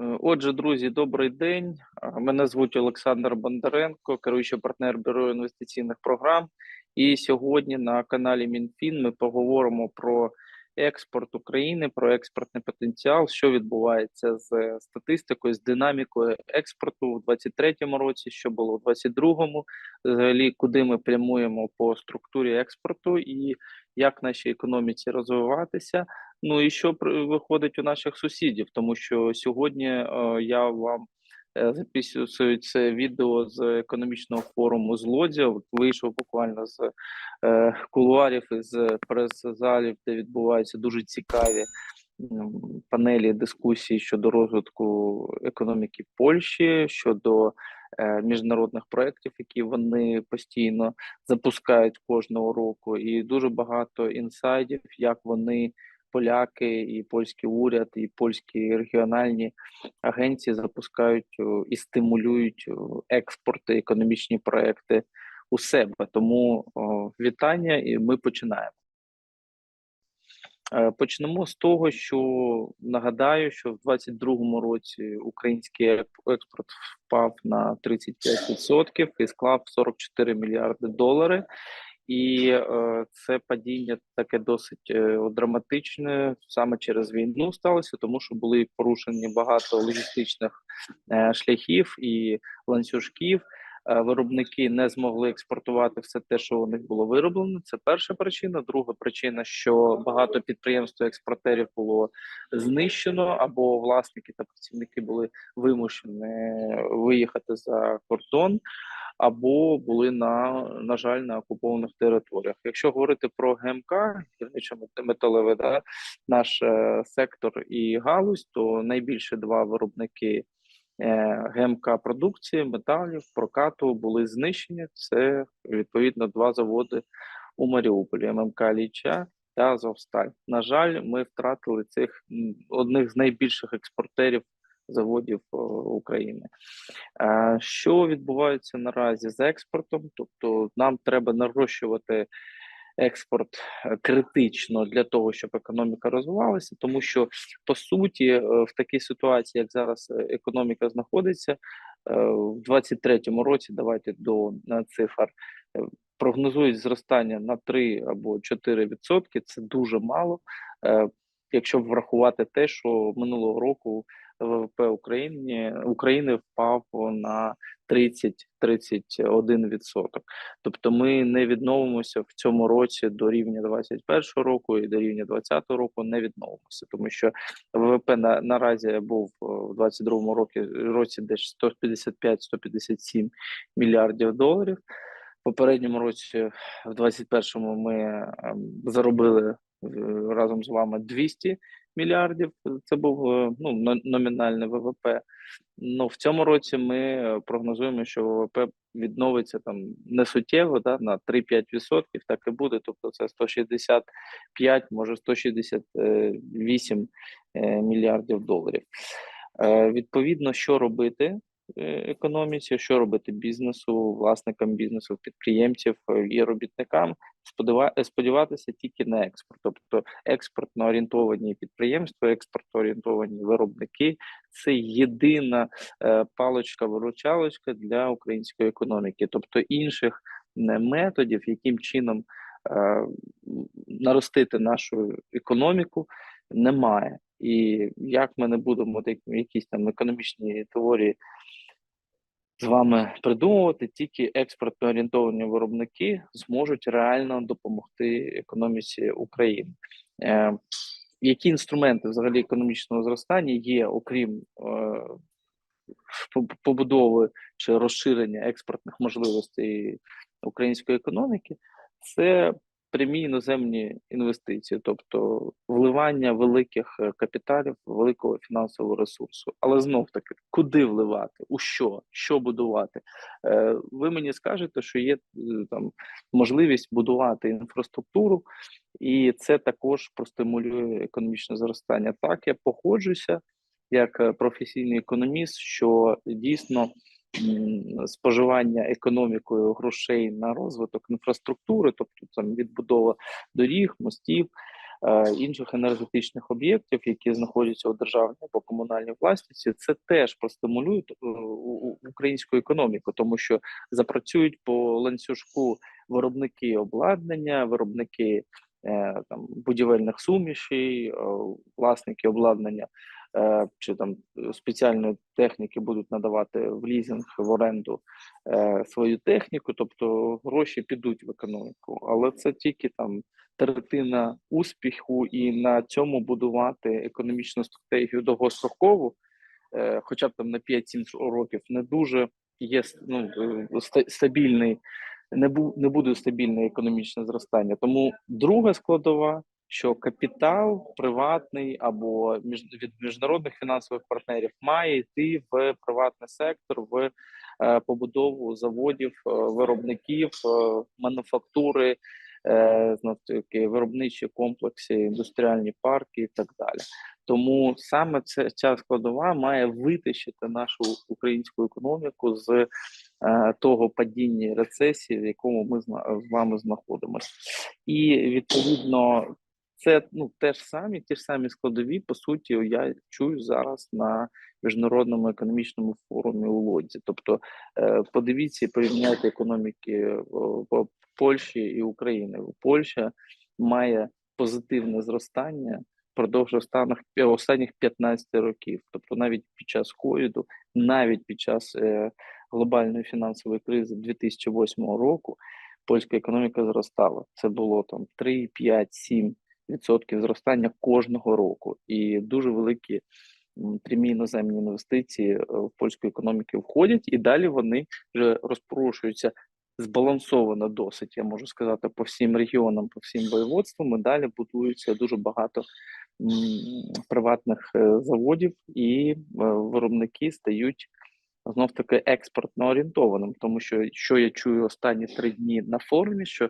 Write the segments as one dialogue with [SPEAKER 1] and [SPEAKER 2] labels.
[SPEAKER 1] Е, Отже, друзі, добрий день. Е, Мене звуть Олександр Бондаренко, керуючий партнер бюро інвестиційних програм. І сьогодні на каналі МінФін ми поговоримо про експорт України, про експортний потенціал, що відбувається з статистикою, з динамікою експорту у 2023 році, що було у 2022, взагалі, куди ми прямуємо по структурі експорту і як нашій економіці розвиватися. Ну і що виходить у наших сусідів, тому що сьогодні е, я вам е, записую це відео з економічного форуму з Лодзі. Вийшов буквально з е, кулуарів з прес-залів, де відбуваються дуже цікаві панелі дискусії щодо розвитку економіки Польщі, щодо міжнародних проєктів, які вони постійно запускають кожного року, і дуже багато інсайдів, як вони поляки, і польський уряд, і польські регіональні агенції запускають і стимулюють о, експорт економічні проекти у себе. Тому вітання, і ми починаємо. Е, Почнемо з того, що нагадаю, що в 2022 році український експорт впав на 35% і склав 44 мільярди доларів. І е, це падіння таке досить е, драматичне саме через війну сталося, тому що були порушені багато логістичних е, шляхів і ланцюжків. Е, Виробники не змогли експортувати все те, що у них було вироблено. Це перша причина. Друга причина, що багато підприємств експортерів було знищено, або власники та працівники були вимушені виїхати за кордон або були на, на жаль на окупованих територіях. Якщо говорити про ГМК, гірничо металеве, да, наш е, сектор і галузь, то найбільше два виробники ГМК продукції, металів, прокату були знищені. Це відповідно два заводи у Маріуполі: ММК Ліча та Азовсталь. На жаль, ми втратили цих одних з найбільших експортерів заводів е, України. Е, Що відбувається наразі з експортом? Тобто, нам треба нарощувати експорт е, критично для того, щоб економіка розвивалася, тому що по суті, е, в такій ситуації, як зараз е, економіка знаходиться, в 23-му році, давайте до цифр. Прогнозують зростання на 3 або 4 відсотки. Це дуже мало. Якщо врахувати те, що минулого року ВВП України України впав на 30-31 відсоток. Тобто, ми не відновимося в цьому році до рівня 21 року і до рівня 20 року не відновимося, тому що ВВП на наразі був е, в 22 році році десь 155-157 мільярдів доларів. Попередньому році, в 21-му, ми ем, заробили е, разом з вами 200 мільярдів. Це був е, ну, номінальний ВВП. Ну, в цьому році ми е, прогнозуємо, що ВВП відновиться там не суттєво, да, на 3-5 відсотків, так і буде. Тобто це 165, може 168 е, мільярдів доларів. Відповідно, що робити економіці, що робити бізнесу, власникам бізнесу, підприємців е, і робітникам, сподіва- сподіватися тільки на експорт, тобто експортно орієнтовані підприємства, експортно орієнтовані виробники це єдина е, паличка-виручалочка для української економіки, тобто інших методів, яким чином е, наростити нашу економіку, немає. І як ми не будемо якісь там економічні теорії з вами придумувати, тільки експортно орієнтовані виробники зможуть реально допомогти економіці України. Е, які інструменти взагалі економічного зростання є, окрім е, побудови чи розширення експортних можливостей української економіки, це прямі іноземні інвестиції, тобто вливання великих е, капіталів, великого фінансового ресурсу. Але знов таки, куди вливати, у що, що будувати? Е, Ви мені скажете, що є е, там можливість будувати інфраструктуру, і це також простимулює економічне зростання. Так, я погоджуся як професійний економіст, що дійсно споживання економікою грошей на розвиток інфраструктури, тобто там відбудова доріг, мостів, е, інших енергетичних об'єктів, які знаходяться у державній або комунальній власності, це теж простимулює е, українську економіку, тому що запрацюють по ланцюжку виробники обладнання, виробники е, там будівельних сумішей, власники обладнання чи там е, спеціальної техніки будуть надавати в лізинг в оренду е, свою техніку, тобто гроші підуть в економіку, але це тільки там третина успіху, і на цьому будувати економічну стратегію довгострокову, е, хоча б там на 5-7 років, не дуже є ну, е, стабільний, не бу не буде стабільне економічне зростання. Тому друга складова. Що капітал приватний або від міжнародних фінансових партнерів має йти в приватний сектор, в е, побудову заводів, е, виробників, е, мануфактури, таки виробничі комплекси, індустріальні парки і так далі. Тому саме це ця складова має витащити нашу українську економіку з того падіння і рецесії, в якому ми з вами знаходимося, і відповідно. Це ну теж самі, ті ж самі складові, по суті, я чую зараз на міжнародному економічному форумі у Лодзі. Тобто, е, подивіться, порівняйте економіки в Польщі і України. Польща має позитивне зростання впродовж останніх останніх 15 років. Тобто, навіть під час ковіду, навіть під час е, глобальної фінансової кризи 2008 року, польська економіка зростала. Це було там 3, 5, 7 відсотків зростання кожного року, і дуже великі прямі іноземні інвестиції е, в польську економіку входять, і далі вони вже розпорушуються збалансовано досить. Я можу сказати по всім регіонам, по всім воєводствам. І далі будується дуже багато приватних е, заводів, і е, виробники стають знов таки експортно орієнтованим, тому що що я чую останні три дні на форумі, що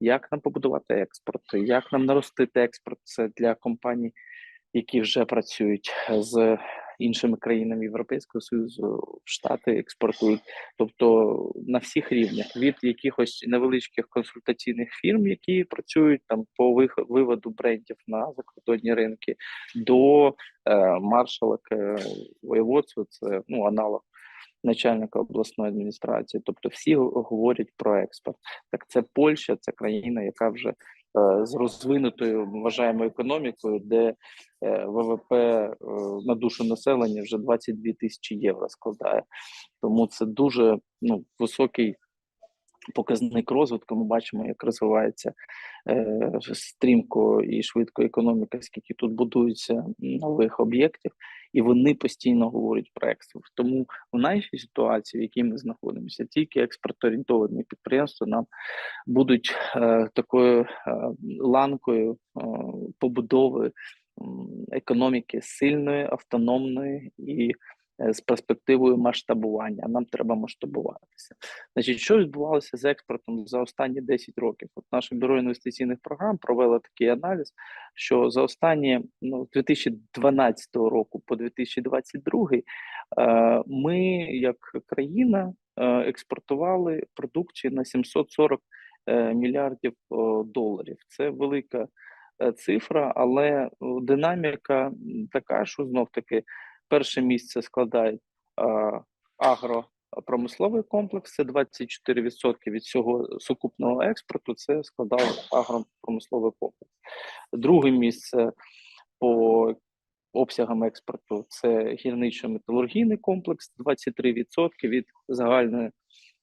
[SPEAKER 1] як нам побудувати експорт, як нам наростити експорт, це для компаній, які вже працюють з іншими країнами Європейського Союзу, Штати експортують, тобто на всіх рівнях від якихось невеличких консультаційних фірм, які працюють там по виводу брендів на закордонні ринки, до е, маршалок е, воєводства, це ну аналог начальника обласної адміністрації. Тобто всі говорять про експорт. Так це Польща, це країна, яка вже е, з розвинутою вважаємо економікою, де е, ВВП е, на душу населення вже 22 тисячі євро складає. Тому це дуже ну високий. Показник розвитку ми бачимо, як розвивається е, стрімко і швидко економіка, скільки тут будується нових об'єктів, і вони постійно говорять про експорт. Тому в нашій ситуації, в якій ми знаходимося, тільки експортоорієнтовані підприємства нам будуть е, такою е, ланкою е, побудови економіки сильної, автономної і з перспективою масштабування. Нам треба масштабуватися. Значить, що відбувалося з експортом за останні 10 років? От наше бюро інвестиційних програм провело такий аналіз, що за останні ну, 2012 року по 2022 е, ми, як країна, е, експортували продукцію на 740 е, мільярдів доларів. Це велика е, цифра, але динаміка така, що знов таки перше місце складає е, агропромисловий комплекс, це 24% від всього сукупного експорту. Це складав агропромисловий комплекс. Друге місце по обсягам експорту це гірничо-металургійний комплекс, 23% від загальної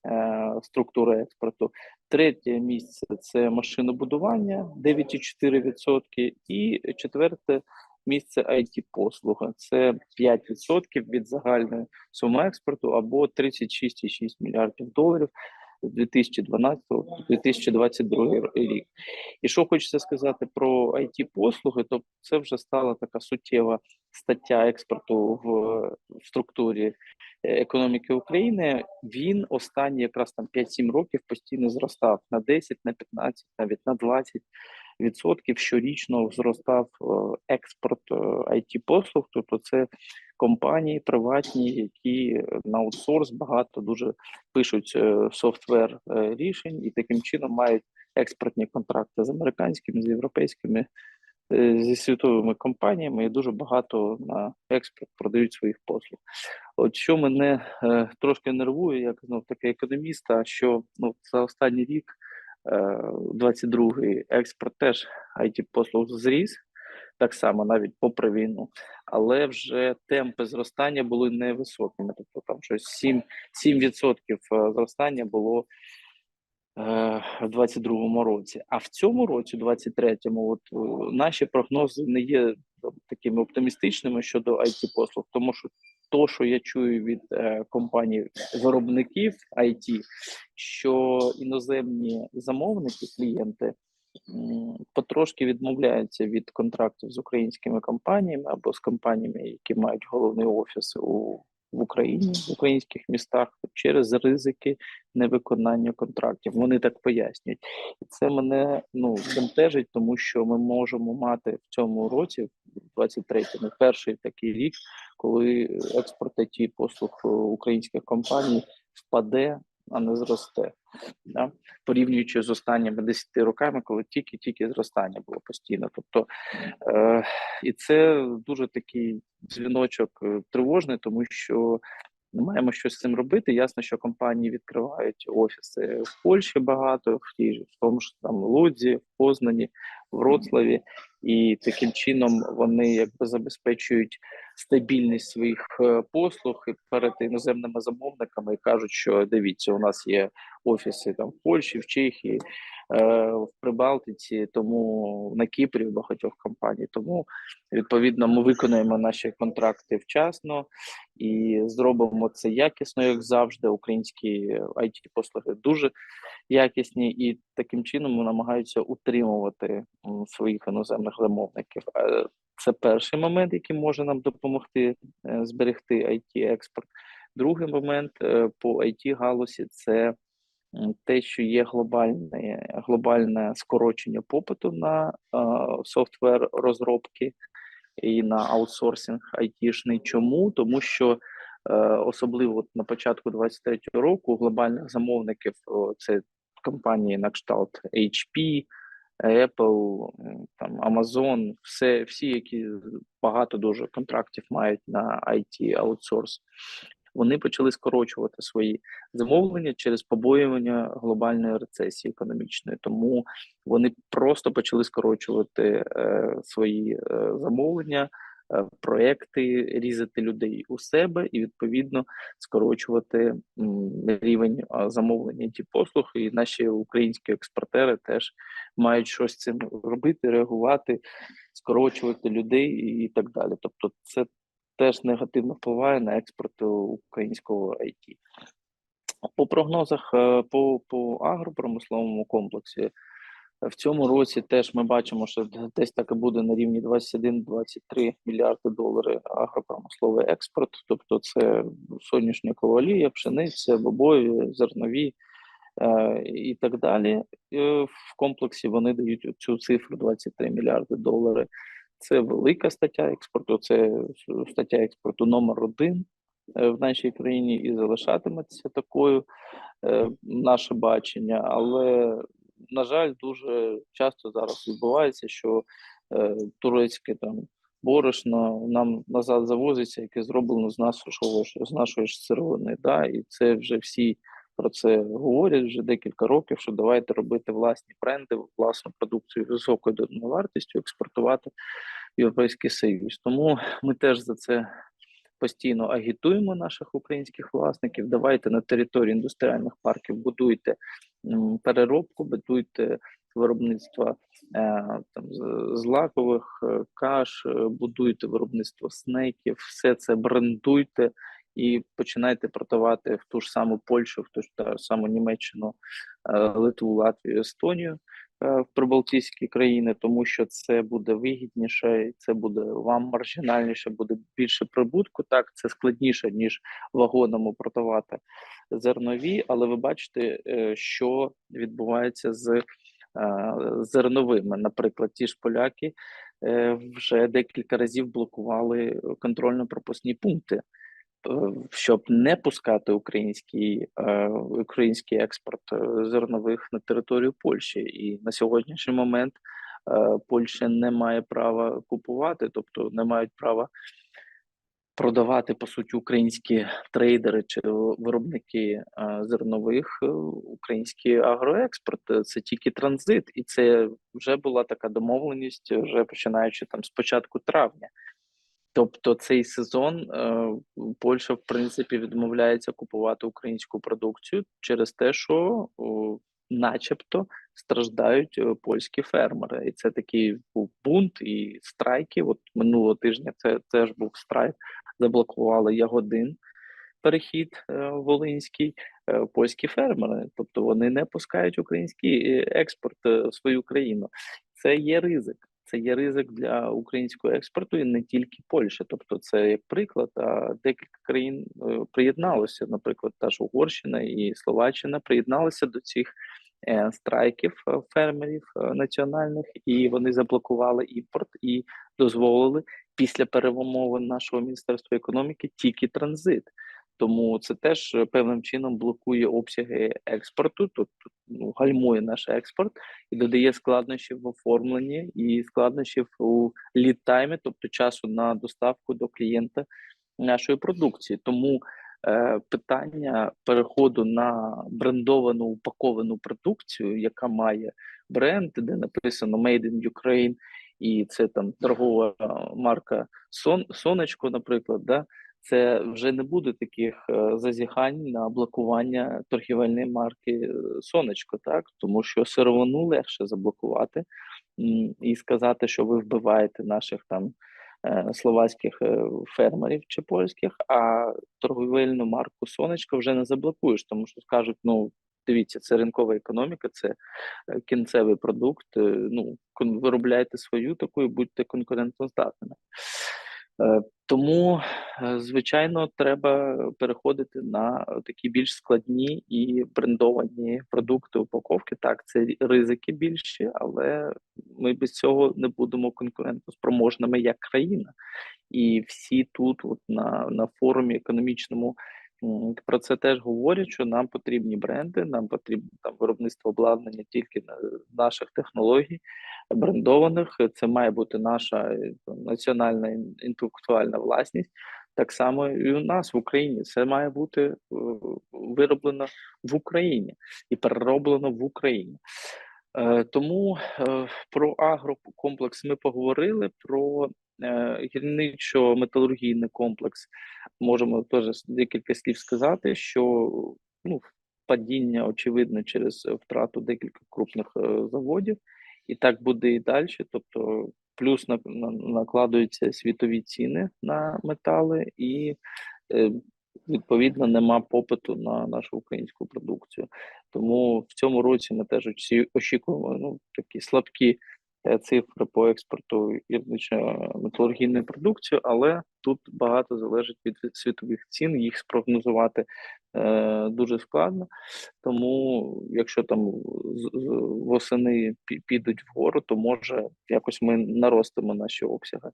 [SPEAKER 1] е, структури експорту. Третє місце це машинобудування 9,4%. І четверте місце it послуга це 5% від загальної суми експорту або 36,6 мільярдів доларів. 2012-2022 рік. І що хочеться сказати про it послуги, то це вже стала така суттєва стаття експорту в, структурі е, економіки України. Він останні якраз там 5-7 років постійно зростав на 10, на 15, навіть на 20 відсотків щорічно зростав е, експорт it послуг. Тобто це компанії приватні, які на аутсорс багато дуже пишуть е, софтвер е, рішень і таким чином мають експортні контракти з американськими, з європейськими е, зі світовими компаніями і дуже багато на експорт продають своїх послуг. От що мене е, трошки нервує, як знов таки економіста, що ну за останній рік, е, 22-й, експорт теж it послуг зріс, так само навіть попри війну, але вже темпи зростання були невисокими. Тобто там щось 7, 7% е, зростання було е, в 22-му році. А в цьому році, 23-му, от е, наші прогнози не є такими оптимістичними щодо it послуг, тому що то, що я чую від е, компаній виробників IT, що іноземні замовники, клієнти м, потрошки відмовляються від контрактів з українськими компаніями або з компаніями, які мають головний офіс у в Україні, в українських містах через ризики невиконання контрактів. Вони так пояснюють, і це мене ну бентежить, тому що ми можемо мати в цьому році, в 23-му, перший такий рік, коли експорт IT послуг е, українських компаній впаде, а не зросте. Да? Порівнюючи з останніми 10 роками, коли тільки-тільки зростання було постійно. Тобто, е, і це дуже такий дзвіночок е, тривожний, тому що ми маємо щось з цим робити. Ясно, що компанії відкривають офіси в Польщі багато, в тій в тому ж там Лудзі, в Познані, в Вроцлаві, і таким чином вони якби забезпечують стабільність своїх е, послуг перед іноземними замовниками і кажуть, що дивіться, у нас є офіси там в Польщі, в Чехії, е, в Прибалтиці, тому на Кіпрі в багатьох компаній. Тому відповідно ми виконаємо наші контракти вчасно і зробимо це якісно, як завжди. Українські it послуги дуже якісні, і таким чином намагаються утримувати своїх іноземних замовників. Е, Це перший момент, який може нам допомогти е, зберегти it експорт. Другий момент е, по it галузі це те, що є глобальне, глобальне скорочення попиту на софтвер розробки і на аутсорсинг айтішний. Чому? Тому що особливо на початку 23-го року глобальних замовників це компанії на кшталт HP, Apple, там Amazon, все, всі, які багато дуже контрактів мають на IT аутсорс, вони почали скорочувати свої замовлення через побоювання глобальної рецесії економічної. Тому вони просто почали скорочувати е, свої е, замовлення, проекти, різати людей у себе і відповідно скорочувати рівень замовлення ті послуг. І наші українські експортери теж мають щось цим робити, реагувати, скорочувати людей і так далі. Тобто, це теж негативно впливає на експорт українського IT. По прогнозах е, по, по агропромисловому комплексі е, в цьому році теж ми бачимо, що десь так і буде на рівні 21-23 мільярди доларів агропромисловий експорт. Тобто це соняшникова олія, пшениця, бобові, зернові е, і так далі. Е, В комплексі вони дають цю цифру 23 мільярди доларів. Це велика стаття експорту, це стаття експорту номер один е, в нашій країні і залишатиметься такою е, наше бачення. Але, на жаль, дуже часто зараз відбувається, що е, турецьке там борошно нам назад завозиться, яке зроблено з нашого з нашої ж сировини. Да? І це вже всі про це говорять вже декілька років. Що давайте робити власні бренди, власну продукцію високою доданою вартістю, експортувати в Європейський Союз. Тому ми теж за це постійно агітуємо наших українських власників. Давайте на території індустріальних парків будуйте переробку, будуйте виробництво е, там з- лакових е, каш, е, будуйте виробництво снеків, все це брендуйте. І починайте продавати в ту ж саму Польщу, в ту ж саму Німеччину, Литву, Латвію, Естонію в прибалтійські країни, тому що це буде вигідніше, це буде вам маржинальніше, буде більше прибутку. Так, це складніше ніж вагонами продавати зернові, але ви бачите, е, що відбувається з е, зерновими. Наприклад, ті ж поляки е, вже декілька разів блокували контрольно-пропускні пункти. Щоб не пускати український е, український експорт е, зернових на територію Польщі, і на сьогоднішній момент е, Польща не має права купувати, тобто не мають права продавати по суті українські трейдери чи виробники зернових український агроекспорт. Це тільки транзит, і це вже була така домовленість, вже починаючи там з початку травня. Тобто цей сезон е, Польща в принципі відмовляється купувати українську продукцію через те, що начебто страждають е, польські фермери, і це такий був бунт і страйки. От минулого тижня це теж був страйк. Заблокували Ягодин перехід е, волинський, польські фермери. Тобто вони не пускають український експорт в свою країну. Це є ризик. Це є ризик для українського експорту і не тільки Польща. Тобто, це як приклад. А декілька країн е, приєдналося, наприклад, та ж Угорщина і Словаччина приєдналися до цих е, страйків е, фермерів національних, і вони заблокували імпорт і дозволили після перемовин нашого міністерства економіки тільки транзит. Тому це теж е, певним чином блокує обсяги експорту, тобто ну, гальмує наш експорт і додає складнощів в оформленні і складнощів у лід-таймі, тобто часу на доставку до клієнта нашої продукції. Тому е, питання переходу на брендовану упаковану продукцію, яка має бренд, де написано Made in Ukraine, і це там торгова марка Сон, Сонечко, наприклад, да. Це вже не буде таких е, зазіхань на блокування торгівельної марки е, Сонечко, так тому що сировину легше заблокувати і сказати, що ви вбиваєте наших там е, словацьких фермерів чи польських, а торговельну марку Сонечко вже не заблокуєш, тому що скажуть: ну дивіться, це ринкова економіка, це кінцевий продукт. Ну виробляйте свою таку і будьте конкурентоздатними. Тому, е, звичайно, треба переходити на такі більш складні і брендовані продукти упаковки. Так, це ризики більші, але ми без цього не будемо конкурентоспроможними як країна. І всі тут, от на, на форумі економічному, про це теж говорять, що нам потрібні бренди, нам потрібно там виробництво обладнання тільки на наших технологій брендованих. Це має бути наша е, національна інтелектуальна власність. Так само і у нас в Україні це має бути е, вироблено в Україні і перероблено в Україні. Е, Тому про агрокомплекс ми поговорили. Про гірничо-металургійний комплекс можемо теж декілька слів сказати, що ну, падіння очевидно через втрату декілька крупних е, заводів, і так буде і далі. Тобто, плюс на, на, накладуються світові ціни на метали, і е, відповідно нема попиту на нашу українську продукцію. Тому в цьому році ми теж очі- очікуємо ну, такі слабкі е, цифри по експорту гірничо-металургійної продукції, але тут багато залежить від світових цін. Їх спрогнозувати е, дуже складно. Тому, якщо там восени підуть вгору, то може якось ми наростимо наші обсяги.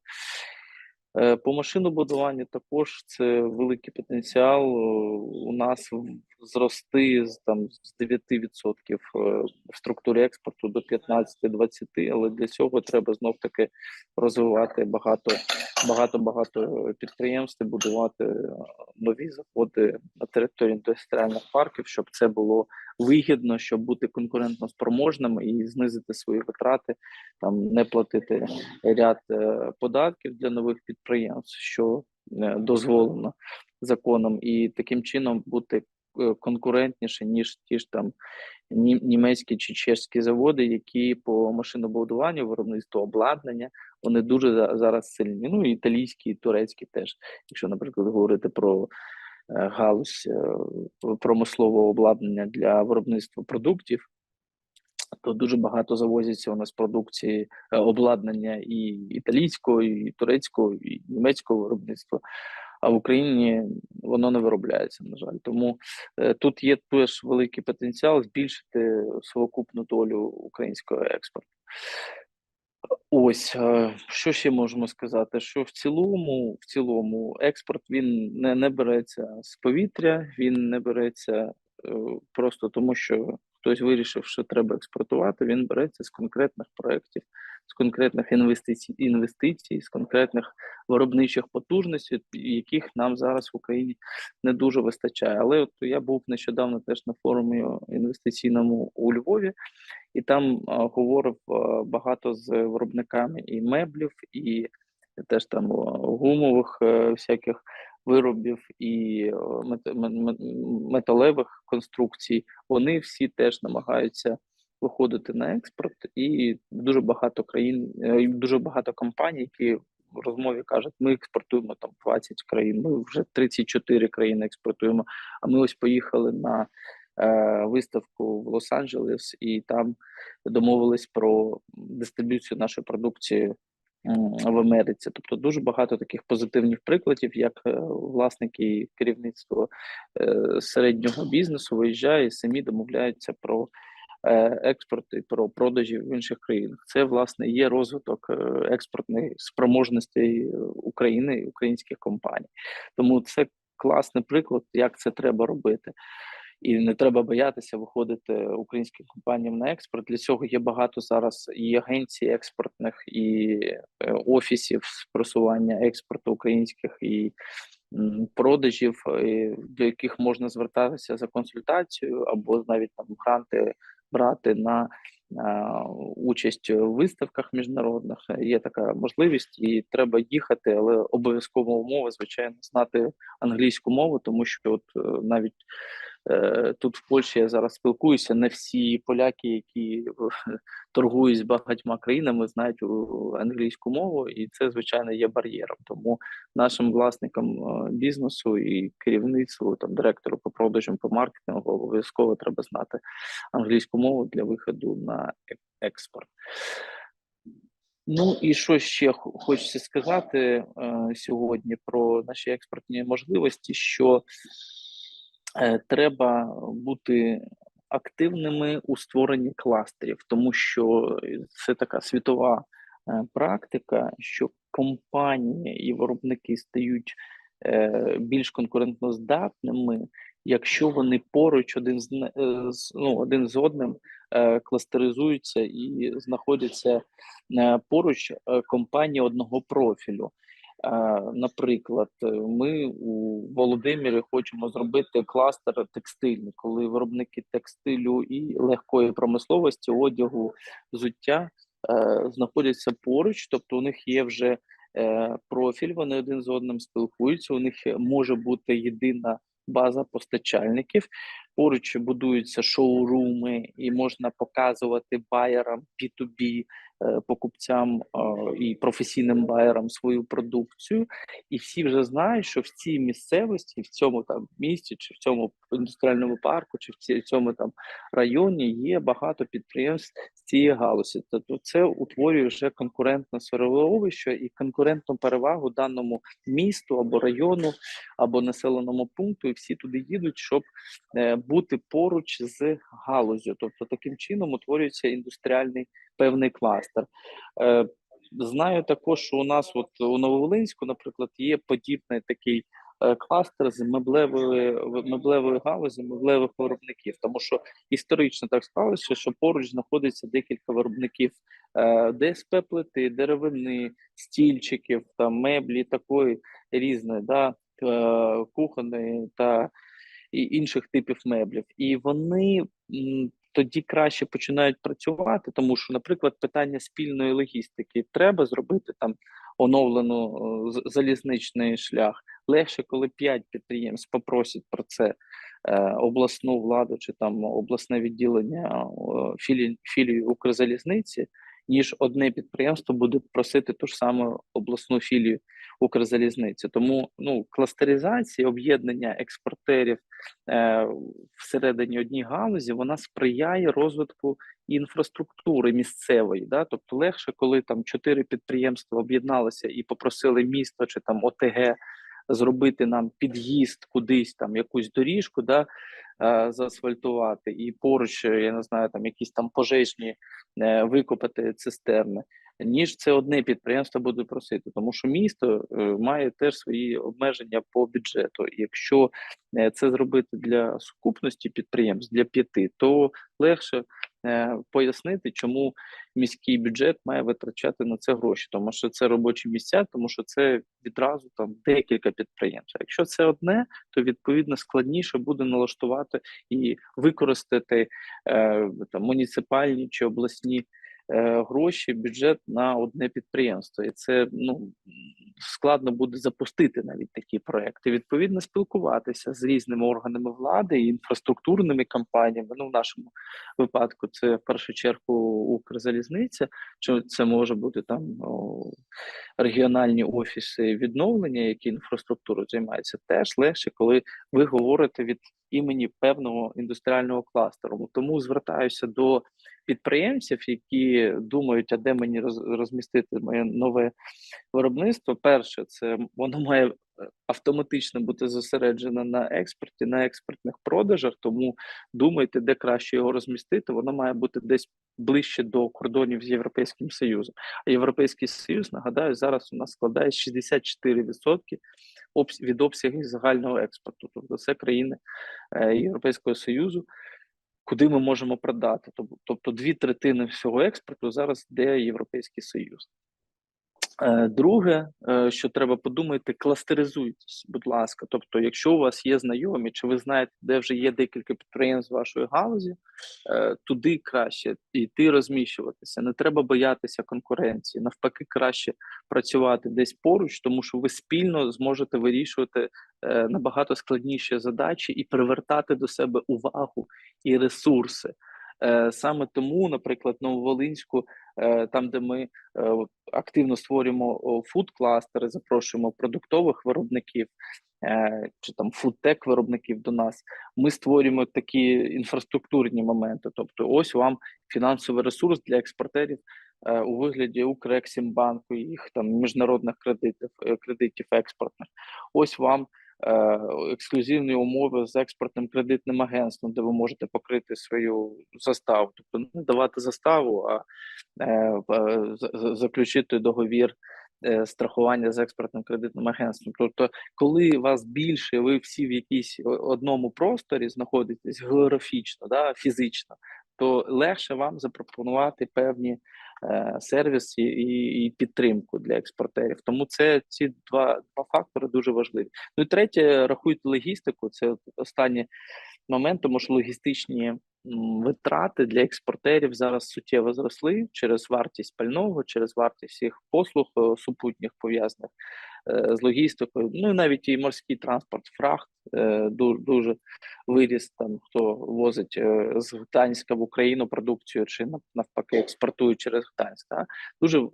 [SPEAKER 1] Е, По машинобудуванню також це великий потенціал. Е, У нас зрости з там з 9% е, в структурі експорту до 15-20%, але для цього треба знов таки розвивати багато багато багато підприємств, і будувати е, нові заводи на території індустріальних парків, щоб це було вигідно, щоб бути конкурентно спроможними і знизити свої витрати, там не платити ряд е, податків для нових підприємств, що е, дозволено законом, і таким чином бути е, конкурентніше ніж ті ж там німецькі чи чеські заводи, які по машинобудуванню, виробництву обладнання, вони дуже за- зараз сильні. Ну і італійські, і турецькі теж. Якщо, наприклад, говорити про е, галузь е, промислового обладнання для виробництва продуктів, то дуже багато завозяться у нас продукції е, обладнання і італійського, і турецького, і німецького виробництва. А в Україні воно не виробляється, на жаль. Тому е, тут є теж великий потенціал збільшити совокупну долю українського експорту. Ось е, що ще можемо сказати? Що в цілому, в цілому, експорт він не, не береться з повітря, він не береться е, просто тому, що хтось вирішив, що треба експортувати, він береться з конкретних проєктів, з конкретних інвестицій, інвестицій, з конкретних виробничих потужностей, яких нам зараз в Україні не дуже вистачає. Але от я був нещодавно теж на форумі інвестиційному у Львові, і там говорив багато з виробниками і меблів, і теж там гумових а, всяких виробів і металевих конструкцій. Вони всі теж намагаються виходити на експорт, і дуже багато країн, е, дуже багато компаній, які в розмові кажуть, ми експортуємо там 20 країн. Ми вже 34 країни експортуємо. А ми ось поїхали на е, виставку в Лос-Анджелес, і там домовились про дистриб'юцію нашої продукції в Америці. Тобто дуже багато таких позитивних прикладів, як е, власники і керівництво е, середнього бізнесу виїжджає і самі домовляються про. Е, експорт про продажі в інших країнах. Це власне є розвиток експортної спроможності України і українських компаній, тому це класний приклад, як це треба робити. І не треба боятися виходити українським компаніям на експорт. Для цього є багато зараз і агенцій експортних, і е, офісів з просування експорту українських і продажів, до яких можна звертатися за консультацією, або навіть там гранти брати на Участь в виставках міжнародних. Є така можливість, і треба їхати, але обов'язкова умова, звичайно, знати англійську мову, тому що от е, навіть Е, тут в Польщі я зараз спілкуюся. Не всі поляки, які торгують з багатьма країнами, знають англійську мову, і це звичайно є бар'єром. Тому нашим власникам е, бізнесу і керівництву, там директору по продажам по маркетингу обов'язково треба знати англійську мову для виходу на експорт. Ну і що ще хочеться сказати е, сьогодні про наші експортні можливості, що Е, треба бути активними у створенні кластерів, тому що це така світова е, практика, що компанії і виробники стають е, більш конкурентноздатними, якщо вони поруч один з ну, один з одним кластеризуються і знаходяться поруч компанії одного профілю. Наприклад, ми у Володимирі хочемо зробити кластер текстильний, коли виробники текстилю і легкої промисловості, одягу, взуття е, знаходяться поруч, тобто у них є вже е, профіль, вони один з одним спілкуються. У них може бути єдина база постачальників. Поруч будуються шоуруми, і можна показувати байерам B2B Е, покупцям і професійним байерам свою продукцію, і всі вже знають, що в цій місцевості, в цьому там місті, чи в цьому індустріальному парку, чи в цьому там районі є багато підприємств з цієї галузі. Тобто це утворює вже конкурентне середовище і конкурентну перевагу даному місту або району, або населеному пункту, і всі туди їдуть, щоб е, бути поруч з галузю. Тобто таким чином утворюється індустріальний певний кластер. Е, знаю також, що у нас, от у Нововолинську, наприклад, є подібний такий е, кластер з меблевої меблевої галузі, меблевих виробників, тому що історично так склалося, що поруч знаходиться декілька виробників е, ДСП плити, деревини, стільчиків, там меблі такої різної, да, кухонної та і інших типів меблів, і вони тоді краще починають працювати, тому що, наприклад, питання спільної логістики треба зробити там оновлену залізничний шлях. Легше, коли п'ять підприємств попросять про це е, обласну владу чи там обласне відділення філії, філії Укрзалізниці ніж одне підприємство буде просити ту ж саму обласну філію Укрзалізниці. Тому ну кластеризація, об'єднання експортерів е, всередині одній галузі вона сприяє розвитку інфраструктури місцевої. Да? Тобто легше, коли там чотири підприємства об'єдналися і попросили місто чи там ОТГ. Зробити нам під'їзд кудись, там якусь доріжку, да Е, заасфальтувати, і поруч, я не знаю, там якісь там пожежні е, викопати цистерни. Ніж це одне підприємство буде просити, тому що місто е, має теж свої обмеження по бюджету. Якщо е, це зробити для сукупності підприємств для п'яти, то легше е, пояснити, чому міський бюджет має витрачати на це гроші, тому що це робочі місця, тому що це відразу там декілька підприємств. Якщо це одне, то відповідно складніше буде налаштувати і використати там муніципальні чи обласні гроші, бюджет на одне підприємство, і це ну складно буде запустити навіть такі проекти. Відповідно, спілкуватися з різними органами влади і інфраструктурними компаніями. Ну, в нашому випадку, це в першу чергу Укрзалізниця, чи це може бути там регіональні офіси відновлення, які інфраструктурою займаються, теж легше, коли ви говорите від імені певного індустріального кластеру. Тому звертаюся до підприємців, які думають, а де мені розмістити моє нове виробництво. Перше, це воно має автоматично бути зосереджено на експорті, на експортних продажах. Тому думайте, де краще його розмістити. Воно має бути десь ближче до кордонів з Європейським Союзом. А Європейський Союз, нагадаю, зараз у нас складає 64% від обсягів загального експорту. Тобто це країни е, Європейського Союзу куди ми можемо продати. Тобто дві третини всього експорту зараз йде Європейський Союз. Е, друге, е, що треба подумати, кластеризуйтесь, будь ласка. Тобто, якщо у вас є знайомі, чи ви знаєте, де вже є декілька підприємств вашої галузі, е, туди краще йти розміщуватися. Не треба боятися конкуренції. Навпаки, краще працювати десь поруч, тому що ви спільно зможете вирішувати набагато складніші задачі і привертати до себе увагу і ресурси. Саме тому, наприклад, Нововолинську Е, там, де ми е, активно створюємо фуд-кластери, запрошуємо продуктових виробників е, чи там фудтек виробників до нас. Ми створюємо такі інфраструктурні моменти. Тобто, ось вам фінансовий ресурс для експортерів. У вигляді Укрексімбанку, їх там міжнародних кредитів кредитів експортних. Ось вам Е, ексклюзивні умови з експортним кредитним агентством, де ви можете покрити свою заставу, тобто не давати заставу, а е, заключити договір. Е, страхування з експортним кредитним агентством, тобто, коли вас більше, ви всі в якійсь одному просторі знаходитесь географічно, да, фізично, то легше вам запропонувати певні Е, сервіс і, і підтримку для експортерів. Тому це ці два два фактори дуже важливі. Ну і третє, рахують логістику. Це останній момент, тому що логістичні витрати для експортерів зараз суттєво зросли через вартість пального, через вартість всіх послуг е, супутніх пов'язаних Е, з логістикою. Ну і навіть і морський транспорт, фрахт дуже дуже виріс там, хто возить е, з Гданська в Україну продукцію чи навпаки експортує через Гданськ. Да? Дуже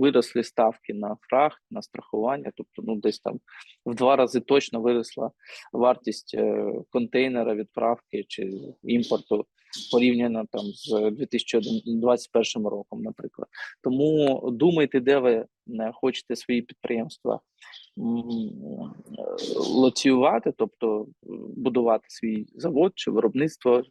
[SPEAKER 1] виросли ставки на фрахт, на страхування. Тобто, ну десь там в два рази точно виросла вартість е, контейнера відправки чи імпорту порівняно там з 2021 роком, наприклад. Тому думайте, де ви е, хочете свої підприємства лоціювати, тобто будувати свій завод чи виробництво,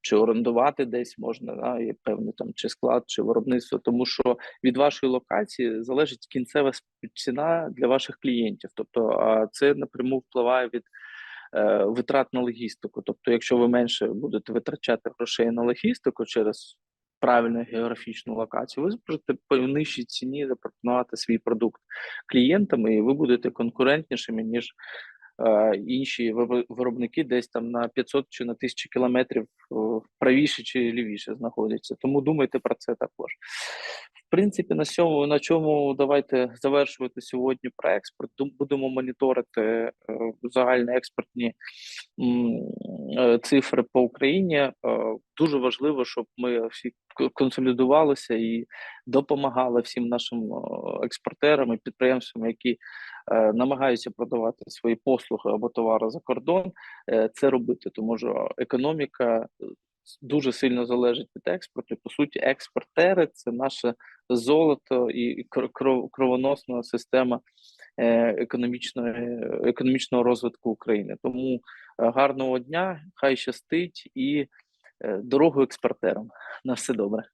[SPEAKER 1] чи орендувати десь можна, да, є певний там чи склад, чи виробництво, тому що від вашої локації залежить кінцева ціна для ваших клієнтів. Тобто, а це напряму впливає від Е, витрат на логістику. Тобто, якщо ви менше будете витрачати грошей на логістику через правильну географічну локацію, ви зможете по нижчій ціні запропонувати свій продукт клієнтам, і ви будете конкурентнішими ніж е, інші виробники, десь там на 500 чи на 1000 кілометрів правіше чи лівіше знаходяться. Тому думайте про це також В принципі, на цьому на чому давайте завершувати сьогодні про експорт. Будемо моніторити е, загальні експортні е, цифри по Україні. Е, дуже важливо, щоб ми всі консолідувалися і допомагали всім нашим експортерам і підприємствам, які намагаються продавати свої послуги або товари за кордон. Це робити, тому що економіка дуже сильно залежить від експорту. По суті, експортери це наше золото і кровоносна система е, економічної економічного розвитку України. Тому е, гарного дня, хай щастить і е, дорогу експортерам. На все добре.